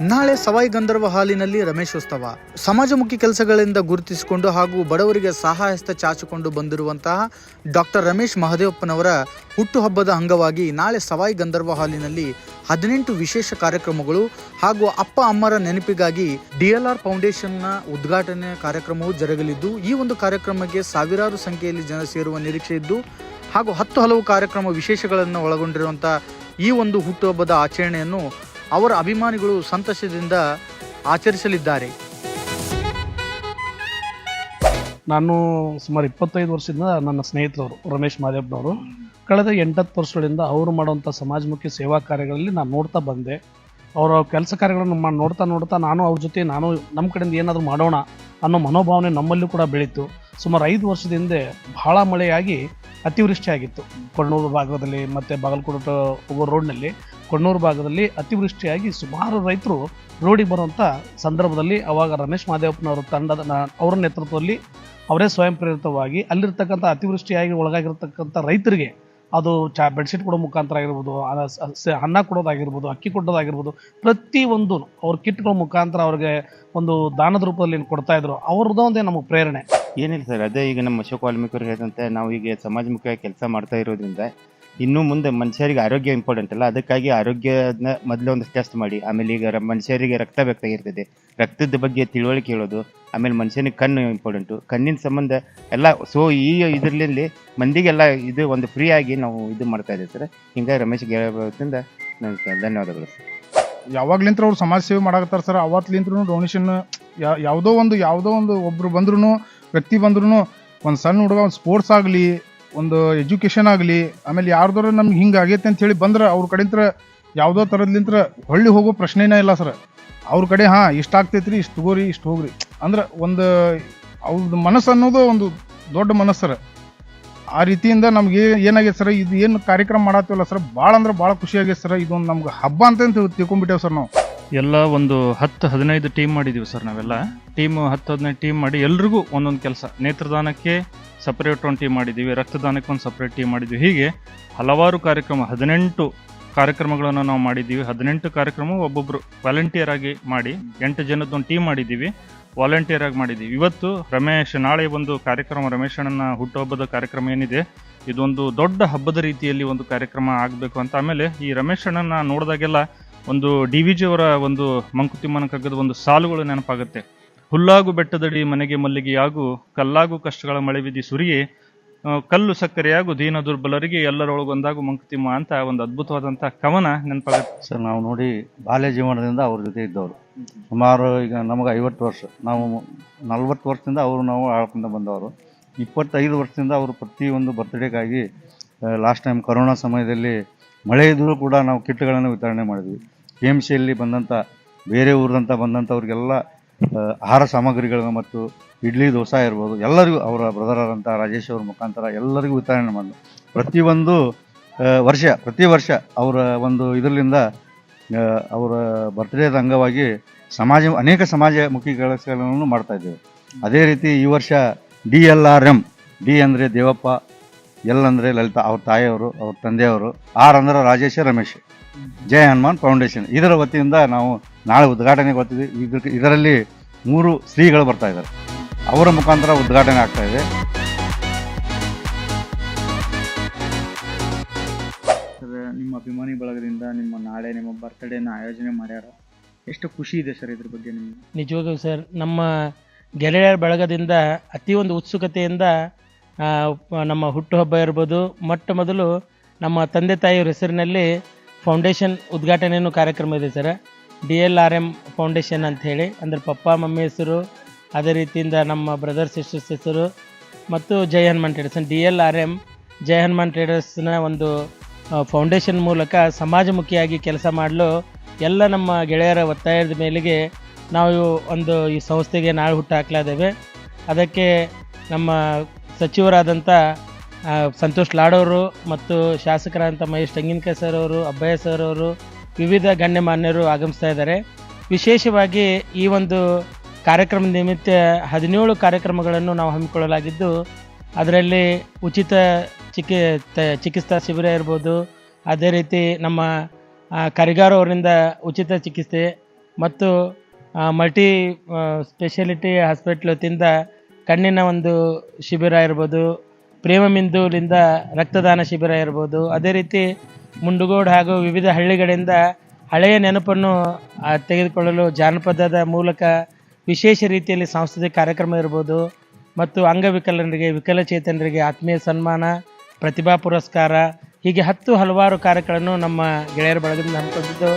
ನಾಳೆ ಸವಾಯಿ ಗಂಧರ್ವ ಹಾಲಿನಲ್ಲಿ ರಮೇಶೋತ್ಸವ. ಸಮಾಜಮುಖಿ ಕೆಲಸಗಳಿಂದ ಗುರುತಿಸಿಕೊಂಡು ಹಾಗೂ ಬಡವರಿಗೆ ಸಹಾಯಸ್ತ ಚಾಚಿಕೊಂಡು ಬಂದಿರುವಂತಹ ಡಾಕ್ಟರ್ ರಮೇಶ್ ಮಹದೇವಪ್ಪನವರ ಹುಟ್ಟುಹಬ್ಬದ ಅಂಗವಾಗಿ ನಾಳೆ ಸವಾಯಿ ಗಂಧರ್ವ ಹಾಲಿನಲ್ಲಿ ಹದಿನೆಂಟು ವಿಶೇಷ ಕಾರ್ಯಕ್ರಮಗಳು ಹಾಗೂ ಅಪ್ಪ ಅಮ್ಮರ ನೆನಪಿಗಾಗಿ ಡಿಎಲ್ಆರ್ ಫೌಂಡೇಶನ್ನ ಉದ್ಘಾಟನೆ ಕಾರ್ಯಕ್ರಮವು ಜರುಗಲಿದ್ದು, ಈ ಒಂದು ಕಾರ್ಯಕ್ರಮಕ್ಕೆ ಸಾವಿರಾರು ಸಂಖ್ಯೆಯಲ್ಲಿ ಜನ ಸೇರುವ ನಿರೀಕ್ಷೆ ಇದ್ದು, ಹಾಗೂ ಹತ್ತು ಹಲವು ಕಾರ್ಯಕ್ರಮ ವಿಶೇಷಗಳನ್ನು ಒಳಗೊಂಡಿರುವಂಥ ಈ ಒಂದು ಹುಟ್ಟುಹಬ್ಬದ ಆಚರಣೆಯನ್ನು ಅವರ ಅಭಿಮಾನಿಗಳು ಸಂತಸದಿಂದ ಆಚರಿಸಲಿದ್ದಾರೆ. ನಾನು ಸುಮಾರು ಇಪ್ಪತ್ತೈದು ವರ್ಷದಿಂದ ನನ್ನ ಸ್ನೇಹಿತರವರು, ರಮೇಶ್ ಮಾದೇವ್ನವರು, ಕಳೆದ ಎಂಟತ್ತು ವರ್ಷಗಳಿಂದ ಅವರು ಮಾಡುವಂಥ ಸಮಾಜಮುಖಿ ಸೇವಾ ಕಾರ್ಯಗಳಲ್ಲಿ ನಾನು ನೋಡ್ತಾ ಬಂದೆ. ಅವರ ಕೆಲಸ ಕಾರ್ಯಗಳನ್ನು ನೋಡ್ತಾ ನೋಡ್ತಾ ನಾನು ಅವ್ರ ಜೊತೆ ನಾನು ನಮ್ಮ ಕಡೆಯಿಂದ ಏನಾದರೂ ಮಾಡೋಣ ಅನ್ನೋ ಮನೋಭಾವನೆ ನಮ್ಮಲ್ಲೂ ಕೂಡ ಬೆಳೀತು. ಸುಮಾರು ಐದು ವರ್ಷದ ಹಿಂದೆ ಬಹಳ ಮಳೆಯಾಗಿ ಅತಿವೃಷ್ಟಿ ಆಗಿತ್ತು ಕೊಣ್ಣೂರು ಭಾಗದಲ್ಲಿ ಮತ್ತು ಬಾಗಲಕೋಟೆ ಹೋಗೋ ರೋಡ್ನಲ್ಲಿ ಕೊಣ್ಣೂರು ಭಾಗದಲ್ಲಿ ಅತಿವೃಷ್ಟಿಯಾಗಿ ಸುಮಾರು ರೈತರು ರೋಡಿಗೆ ಬರುವಂಥ ಸಂದರ್ಭದಲ್ಲಿ ಅವಾಗ ರಮೇಶ್ ಮಾದೇವಪ್ಪನವರ ತಂಡದ ಅವರ ನೇತೃತ್ವದಲ್ಲಿ ಅವರೇ ಸ್ವಯಂ ಪ್ರೇರಿತವಾಗಿ ಅಲ್ಲಿರ್ತಕ್ಕಂಥ ಅತಿವೃಷ್ಟಿಯಾಗಿ ಒಳಗಾಗಿರ್ತಕ್ಕಂಥ ರೈತರಿಗೆ ಅದು ಚಾ ಬೆಡ್ಶೀಟ್ ಕೊಡೋ ಮುಖಾಂತರ ಆಗಿರ್ಬೋದು ಅನ್ನ ಕೊಡೋದಾಗಿರ್ಬೋದು, ಅಕ್ಕಿ ಕೊಡೋದಾಗಿರ್ಬೋದು ಪ್ರತಿಯೊಂದು ಅವ್ರ ಕಿಟ್ಗಳ ಮುಖಾಂತರ ಅವ್ರಿಗೆ ಒಂದು ದಾನದ ರೂಪದಲ್ಲಿ ಏನು ಕೊಡ್ತಾ ಇದ್ರು ಅವ್ರದ್ದು ಒಂದೇ ನಮಗೆ ಪ್ರೇರಣೆ. ಏನಿಲ್ಲ ಸರ್, ಅದೇ ಈಗ ನಮ್ಮ ಅಶೋಕ್ ವಾಲ್ಮೀಕರು ಹೇಳಿದಂತೆ ನಾವು ಈಗ ಸಮಾಜಮುಖಿಯಾಗಿ ಕೆಲಸ ಮಾಡ್ತಾ ಇರೋದ್ರಿಂದ ಇನ್ನು ಮುಂದೆ ಮನುಷ್ಯರಿಗೆ ಆರೋಗ್ಯ ಇಂಪಾರ್ಟೆಂಟ್ ಅಲ್ಲ. ಅದಕ್ಕಾಗಿ ಆರೋಗ್ಯನ ಮೊದಲು ಒಂದು ಟೆಸ್ಟ್ ಮಾಡಿ. ಆಮೇಲೆ ಈಗ ರ- ಮನುಷ್ಯರಿಗೆ ರಕ್ತ ಬೇಕಾಗಿರ್ತದೆ ರಕ್ತದ ಬಗ್ಗೆ ತಿಳುವಳಿಕೆ ಹೇಳೋದು, ಆಮೇಲೆ ಮನುಷ್ಯನಿಗೆ ಕಣ್ಣು ಇಂಪಾರ್ಟೆಂಟು ಕಣ್ಣಿನ ಸಂಬಂಧ ಎಲ್ಲ ಸೊ ಈ ಇದರಲ್ಲಿ ಮಂದಿಗೆಲ್ಲ ಇದು ಒಂದು ಫ್ರೀ ಆಗಿ ನಾವು ಇದು ಮಾಡ್ತಾ ಇದ್ದೀವಿ ಸರ್. ಹಿಂಗಾಗಿ ರಮೇಶ್ ಗೆಳೆಯಿಂದ ನನಗೆ ಧನ್ಯವಾದಗಳು ಸರ್. ಯಾವಾಗ್ಲಿಂತ್ರ ಅವ್ರು ಸಮಾಜ ಸೇವೆ ಮಾಡಾಕತ್ತಾರ ಸರ್. ಅವತ್ಲಿಂತ್ರ ಡೊನೇಷನ್ ಯಾವುದೋ ಒಂದು ಯಾವುದೋ ಒಂದು ಒಬ್ರು ಬಂದ್ರು ವ್ಯಕ್ತಿ ಬಂದ್ರು ಒಂದು ಸಣ್ಣ ಹುಡುಗ, ಒಂದು ಸ್ಪೋರ್ಟ್ಸ್ ಆಗಲಿ ಒಂದು ಎಜುಕೇಷನ್ ಆಗಲಿ, ಆಮೇಲೆ ಯಾರ್ದಾರ ನಮ್ಗೆ ಹಿಂಗೆ ಆಗೈತೆ ಅಂತ ಹೇಳಿ ಬಂದ್ರೆ ಅವ್ರ ಕಡೆಂತ್ರ ಯಾವುದೋ ಥರದ್ಲಿಂತ್ರ ಹೊಳ್ಳಿ ಹೋಗೋ ಪ್ರಶ್ನೆನೇ ಇಲ್ಲ ಸರ್. ಅವ್ರ ಕಡೆ ಹಾಂ, ಇಷ್ಟ ಆಗ್ತೈತ್ರಿ, ಇಷ್ಟು ತಗೋರಿ, ಇಷ್ಟು ಹೋಗ್ರಿ. ಅಂದ್ರೆ ಒಂದು ಅವ್ರದ್ದು ಮನಸ್ಸು ಅನ್ನೋದು ಒಂದು ದೊಡ್ಡ ಮನಸ್ಸು ಸರ್. ಆ ರೀತಿಯಿಂದ ನಮ್ಗೆ ಏನಾಗೈತೆ ಸರ್, ಇದು ಏನು ಕಾರ್ಯಕ್ರಮ ಮಾಡತ್ತೀವಲ್ಲ ಸರ್ ಭಾಳ ಅಂದ್ರೆ ಭಾಳ ಖುಷಿಯಾಗೈತೆ ಸರ್, ಇದೊಂದು ನಮ್ಗೆ ಹಬ್ಬ ಅಂತ ತಿಳ್ಕೊಂಡ್ಬಿಟ್ಟೇವೆ ಸರ್ ನಾವು. ಎಲ್ಲ ಒಂದು ಹತ್ತು ಹದಿನೈದು ಟೀಮ್ ಮಾಡಿದ್ದೀವಿ ಸರ್ ನಾವೆಲ್ಲ. ಟೀಮ್ ಹತ್ತು ಹದಿನೈದು ಟೀಮ್ ಮಾಡಿ ಎಲ್ರಿಗೂ ಒಂದೊಂದು ಕೆಲಸ. ನೇತ್ರದಾನಕ್ಕೆ ಸಪ್ರೇಟ್ ಒಂದು ಟೀಮ್ ಮಾಡಿದ್ದೀವಿ ರಕ್ತದಾನಕ್ಕೆ ಒಂದು ಸಪ್ರೇಟ್ ಟೀಮ್ ಮಾಡಿದ್ದೀವಿ ಹೀಗೆ ಹಲವಾರು ಕಾರ್ಯಕ್ರಮ, ಹದಿನೆಂಟು ಕಾರ್ಯಕ್ರಮಗಳನ್ನು ನಾವು ಮಾಡಿದ್ದೀವಿ ಹದಿನೆಂಟು ಕಾರ್ಯಕ್ರಮ ಒಬ್ಬೊಬ್ಬರು ವಾಲಂಟಿಯರ್ ಆಗಿ ಮಾಡಿ, ಎಂಟು ಜನದ ಒಂದು ಟೀಮ್ ಮಾಡಿದ್ದೀವಿ ವಾಲಂಟಿಯರ್ ಆಗಿ ಮಾಡಿದ್ದೀವಿ ಇವತ್ತು ರಮೇಶ್, ನಾಳೆ ಒಂದು ಕಾರ್ಯಕ್ರಮ ರಮೇಶಣ್ಣನ ಹುಟ್ಟುಹಬ್ಬದ ಕಾರ್ಯಕ್ರಮ ಏನಿದೆ, ಇದೊಂದು ದೊಡ್ಡ ಹಬ್ಬದ ರೀತಿಯಲ್ಲಿ ಒಂದು ಕಾರ್ಯಕ್ರಮ ಆಗಬೇಕು ಅಂತ ಆಮೇಲೆ ಈ ರಮೇಶಣ್ಣನ ನೋಡಿದಾಗೆಲ್ಲ ಒಂದು ಡಿ ವಿ ಜಿಯವರ ಒಂದು ಮಂಕುತಿಮ್ಮನ ಕಗ್ಗದ ಒಂದು ಸಾಲುಗಳು ನೆನಪಾಗುತ್ತೆ. ಹುಲ್ಲಾಗು ಬೆಟ್ಟದಡಿ ಮನೆಗೆ ಮಲ್ಲಿಗೆಯಾಗು ಕಲ್ಲಾಗು ಕಷ್ಟಗಳ ಮಳೆ ಬಿದ್ದಿ ಸುರಿಯೇ ಕಲ್ಲು ಸಕ್ಕರೆಯಾಗು ದೀನ ದುರ್ಬಲರಿಗೆ ಎಲ್ಲರೊಳಗೊಂದಾಗು ಮಂಕುತಿಮ್ಮ ಅಂತ ಒಂದು ಅದ್ಭುತವಾದಂಥ ಕವನ ನೆನಪಾಗುತ್ತೆ. ಸರ್, ನಾವು ನೋಡಿ ಬಾಲ್ಯ ಜೀವನದಿಂದ ಅವ್ರ ಜೊತೆ ಇದ್ದವರು. ಸುಮಾರು ಈಗ ನಮಗೆ ಐವತ್ತು ವರ್ಷ, ನಾವು ನಲ್ವತ್ತು ವರ್ಷದಿಂದ ಅವರು ನಾವು ಆಳ್ಕೊಂಡು ಬಂದವರು. ಇಪ್ಪತ್ತೈದು ವರ್ಷದಿಂದ ಅವರು ಪ್ರತಿಯೊಂದು ಬರ್ತ್ಡೇಗಾಗಿ ಲಾಸ್ಟ್ ಟೈಮ್ ಕೊರೋನಾ ಸಮಯದಲ್ಲಿ ಮಳೆ ಇದ್ದರೂ ಕೂಡ ನಾವು ಕಿಟ್ಗಳನ್ನು ವಿತರಣೆ ಮಾಡಿದ್ವಿ. ಕೆ ಎಂ ಸಿಯಲ್ಲಿ ಬಂದಂಥ ಬೇರೆ ಊರಿದಂಥ ಬಂದಂಥವ್ರಿಗೆಲ್ಲ ಆಹಾರ ಸಾಮಗ್ರಿಗಳನ್ನು ಮತ್ತು ಇಡ್ಲಿ, ದೋಸೆ ಇರ್ಬೋದು, ಎಲ್ಲರಿಗೂ ಅವರ ಬ್ರದರ್ ಆದಂಥ ರಾಜೇಶ್ ಅವ್ರ ಮುಖಾಂತರ ಎಲ್ಲರಿಗೂ ವಿತರಣೆ ಮಾಡಿದ್ರು ಪ್ರತಿಯೊಂದು ವರ್ಷ, ಪ್ರತಿ ವರ್ಷ ಅವರ ಒಂದು ಇದರಿಂದ ಅವರ ಬರ್ತ್ಡೇದ ಅಂಗವಾಗಿ ಸಮಾಜ, ಅನೇಕ ಸಮಾಜ ಮುಖಿ ಕೆಲಸಗಳನ್ನು ಮಾಡ್ತಾ ಇದ್ದೇವೆ. ಅದೇ ರೀತಿ ಈ ವರ್ಷ D L R M D ಅಂದರೆ ದೇವಪ್ಪ ಎಲ್ ಅಂದರೆ ಲಲಿತಾ ಅವ್ರ ತಾಯಿಯವರು ಅವ್ರ ತಂದೆಯವರು ಆರ್ ಅಂದ್ರೆ ರಾಜೇಶ್ ರಮೇಶ್. ಜಯ ಹನುಮಾನ್ ಫೌಂಡೇಶನ್. ಇದರ ವತಿಯಿಂದ ನಾವು ನಾಳೆ ಉದ್ಘಾಟನೆಗೆ ಹೋಗ್ತೀವಿ. ಇದಕ್ಕೆ ಇದರಲ್ಲಿ ಮೂರು ಶ್ರೀಗಳು ಬರ್ತಾ ಇದ್ದಾರೆ. ಅವರ ಮುಖಾಂತರ ಉದ್ಘಾಟನೆ ಆಗ್ತಾ ಇದೆ. ಸರ್ ನಿಮ್ಮ ಅಭಿಮಾನಿ ಬಳಗದಿಂದ ನಿಮ್ಮ ನಾಳೆ ನಿಮ್ಮ ಬರ್ತ್ಡೇನ ಆಯೋಜನೆ ಮಾಡ್ಯಾರ. ಎಷ್ಟು ಖುಷಿ ಇದೆ ಸರ್ ಇದ್ರ ಬಗ್ಗೆ ನಿಮ್ಗೆ? ನಿಜವಾಗ್ಲೂ ಸರ್ ನಮ್ಮ ಗೆಳೆಯರ ಬಳಗದಿಂದ ಅತಿ ಒಂದು ಉತ್ಸುಕತೆಯಿಂದ ನಮ್ಮ ಹುಟ್ಟುಹಬ್ಬ ಇರ್ಬೋದು. ಮೊಟ್ಟ ಮೊದಲು ನಮ್ಮ ತಂದೆ ತಾಯಿಯವ್ರ ಹೆಸರಿನಲ್ಲಿ ಫೌಂಡೇಶನ್ ಉದ್ಘಾಟನೆಯೂ ಕಾರ್ಯಕ್ರಮ ಇದೆ sir. D L R M foundation ಅಂತ ಹೇಳಿ, ಅಂದರೆ ಪಪ್ಪ, ಮಮ್ಮಿ ಹೆಸರು, ಅದೇ ರೀತಿಯಿಂದ ನಮ್ಮ ಬ್ರದರ್ ಸಿಸ್ಟರ್ಸ್ ಹೆಸರು, ಮತ್ತು Jai Hanuman traders. D L R M Jai Hanuman ಟ್ರೇಡರ್ಸ್ನ ಒಂದು ಫೌಂಡೇಶನ್ ಮೂಲಕ ಸಮಾಜಮುಖಿಯಾಗಿ ಕೆಲಸ ಮಾಡಲು ಎಲ್ಲ ನಮ್ಮ ಗೆಳೆಯರ ಒತ್ತಾಯದ ಮೇಲೆಗೆ ನಾವು ಒಂದು ಈ ಸಂಸ್ಥೆಗೆ ನಾಳೆ ಹುಟ್ಟು ಹಾಕ್ಲಾದೇವೆ ಅದಕ್ಕೆ ನಮ್ಮ ಸಚಿವರಾದಂಥ ಸಂತೋಷ್ ಲಾಡೋರು ಮತ್ತು ಶಾಸಕರಾದಂಥ ಮಹೇಶ್ ತೆಂಗಿನಕಾಯಿ ಸರ್ ಅವರು, ಅಬ್ಬಯ್ಯ ಸರ್ ಅವರು ವಿವಿಧ ಗಣ್ಯಮಾನ್ಯರು ಆಗಮಿಸ್ತಾ ಇದ್ದಾರೆ. ವಿಶೇಷವಾಗಿ ಈ ಒಂದು ಕಾರ್ಯಕ್ರಮ ನಿಮಿತ್ತ ಹದಿನೇಳು ಕಾರ್ಯಕ್ರಮಗಳನ್ನು ನಾವು ಹಮ್ಮಿಕೊಳ್ಳಲಾಗಿದ್ದು, ಅದರಲ್ಲಿ ಉಚಿತ ಚಿಕಿ ಚಿಕಿತ್ಸಾ ಶಿಬಿರ ಇರ್ಬೋದು, ಅದೇ ರೀತಿ ನಮ್ಮ ಕರಿಗಾರ ಅವರಿಂದ ಉಚಿತ ಚಿಕಿತ್ಸೆ ಮತ್ತು ಮಲ್ಟಿ ಸ್ಪೆಷಾಲಿಟಿ ಹಾಸ್ಪಿಟ್ಲ್ ವತಿಯಿಂದ ಕಣ್ಣಿನ ಒಂದು ಶಿಬಿರ ಇರ್ಬೋದು ಪ್ರೇಮಮಿಂದುವಿನಿಂದ ರಕ್ತದಾನ ಶಿಬಿರ ಇರ್ಬೋದು, ಅದೇ ರೀತಿ ಮುಂಡುಗೋಡು ಹಾಗೂ ವಿವಿಧ ಹಳ್ಳಿಗಳಿಂದ ಹಳೆಯ ನೆನಪನ್ನು ತೆಗೆದುಕೊಳ್ಳಲು ಜಾನಪದದ ಮೂಲಕ ವಿಶೇಷ ರೀತಿಯಲ್ಲಿ ಸಾಂಸ್ಕೃತಿಕ ಕಾರ್ಯಕ್ರಮ ಇರ್ಬೋದು, ಮತ್ತು ಅಂಗವಿಕಲರಿಗೆ, ವಿಕಲಚೇತನರಿಗೆ ಆತ್ಮೀಯ ಸನ್ಮಾನ, ಪ್ರತಿಭಾ ಪುರಸ್ಕಾರ, ಹೀಗೆ ಹತ್ತು ಹಲವಾರು ಕಾರ್ಯಗಳನ್ನು ನಮ್ಮ ಗೆಳೆಯರ ಬಳಗದಿಂದ ಹಮ್ಮಿಕೊಂಡಿದ್ದು.